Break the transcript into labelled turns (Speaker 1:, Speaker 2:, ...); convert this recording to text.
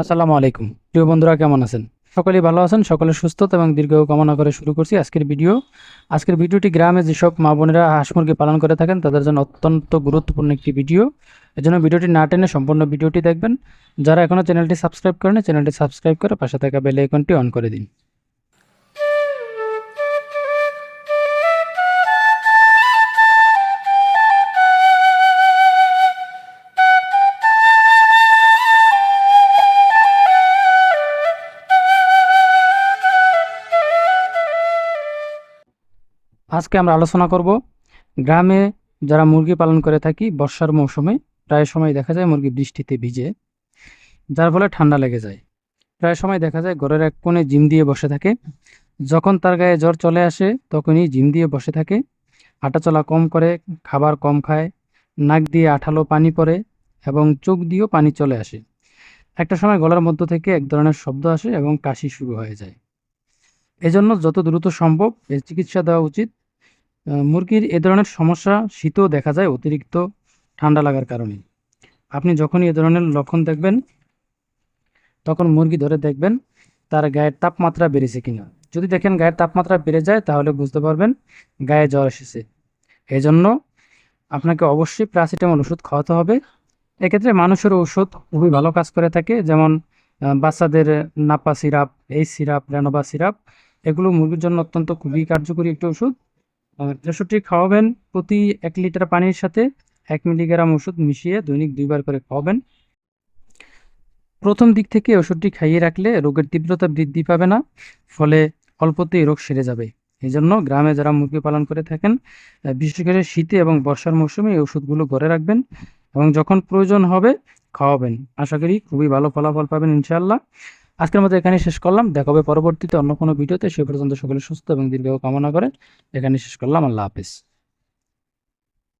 Speaker 1: আসসালামু আলাইকুম। প্রিয় বন্ধুরা, কেমন আছেন? সকলেই ভালো আছেন, সকলে সুস্থতা এবং দীর্ঘ কামনা করে শুরু করছি আজকের ভিডিও। আজকের ভিডিওটি গ্রামে যেসব মা বোনেরা হাঁস মুরগি পালন করে থাকেন, তাদের জন্য অত্যন্ত গুরুত্বপূর্ণ একটি ভিডিও। এজন্য ভিডিওটি না টেনে সম্পূর্ণ ভিডিওটি দেখবেন। যারা এখনও চ্যানেলটি সাবস্ক্রাইব করেন চ্যানেলটি সাবস্ক্রাইব করে পাশে থাকা বেল আইকনটি অন করে দিন। আজকে আমরা আলোচনা করব গ্রামে যারা মুরগি পালন করে থাকি, বর্ষার মৌসুমে প্রায় সময় দেখা যায় মুরগি বৃষ্টিতে ভিজে, যার ফলে ঠান্ডা লেগে যায়। প্রায় সময় দেখা যায় ঘরের এক কোণে জিম দিয়ে বসে থাকে। যখন তার গায়ে জ্বর চলে আসে, তখনই জিম দিয়ে বসে থাকে। হাঁটাচলা কম করে, খাবার কম খায়, নাক দিয়ে আঠালো পানি পড়ে এবং চোখ দিয়েও পানি চলে আসে। একটা সময় গলার মধ্য থেকে এক ধরনের শব্দ আসে এবং কাশি শুরু হয়ে যায়। এজন্য যত দ্রুত সম্ভব এর চিকিৎসা দেওয়া উচিত। মুরগির এ ধরনের সমস্যা শীতেও দেখা যায়, অতিরিক্ত ঠান্ডা লাগার কারণে। আপনি যখনই এ ধরনের লক্ষণ দেখবেন, তখন মুরগি ধরে দেখবেন তার গায়ের তাপমাত্রা বেড়েছে কিনা। যদি দেখেন গায়ের তাপমাত্রা বেড়ে যায়, তাহলে বুঝতে পারবেন গায়ে জ্বর এসেছে। এজন্য আপনাকে অবশ্যই প্যারাসিটামল ওষুধ খাওয়াতে হবে। এক্ষেত্রে মানুষের ওষুধ খুবই ভালো কাজ করে থাকে, যেমন বাচ্চাদের নাপা সিরাপ, এই সিরাপ, রেনোভা সিরাপ এগুলো মুরগির জন্য অত্যন্ত খুবই কার্যকরী একটি ওষুধ। ওষুধটি খাওয়াবেন, প্রতি এক লিটার পানির সাথে এক মিলিগ্রাম ওষুধ মিশিয়ে দৈনিক দুইবার করে খাওয়াবেন। প্রথম দিক থেকে ওষুধটি খাইয়ে রাখলে রোগের তীব্রতা বৃদ্ধি পাবে না, ফলে অল্পতেই রোগ সেরে যাবে। এই জন্য গ্রামে যারা মুরগি পালন করে থাকেন বিশেষ করে শীতে এবং বর্ষার মৌসুমে এই ওষুধগুলো ঘরে রাখবেন এবং যখন প্রয়োজন হবে, খাওয়াবেন। আশা করি খুবই ভালো ফলাফল পাবেন ইনশাআল্লাহ। আজকের মতো এখানে শেষ করলাম। দেখা হবে পরবর্তীতে অন্য কোনো ভিডিওতে। সে পর্যন্ত সকলে সুস্থ এবং দীর্ঘ কামনা করেন এখানে শেষ করলাম। আল্লাহ হাফিজ।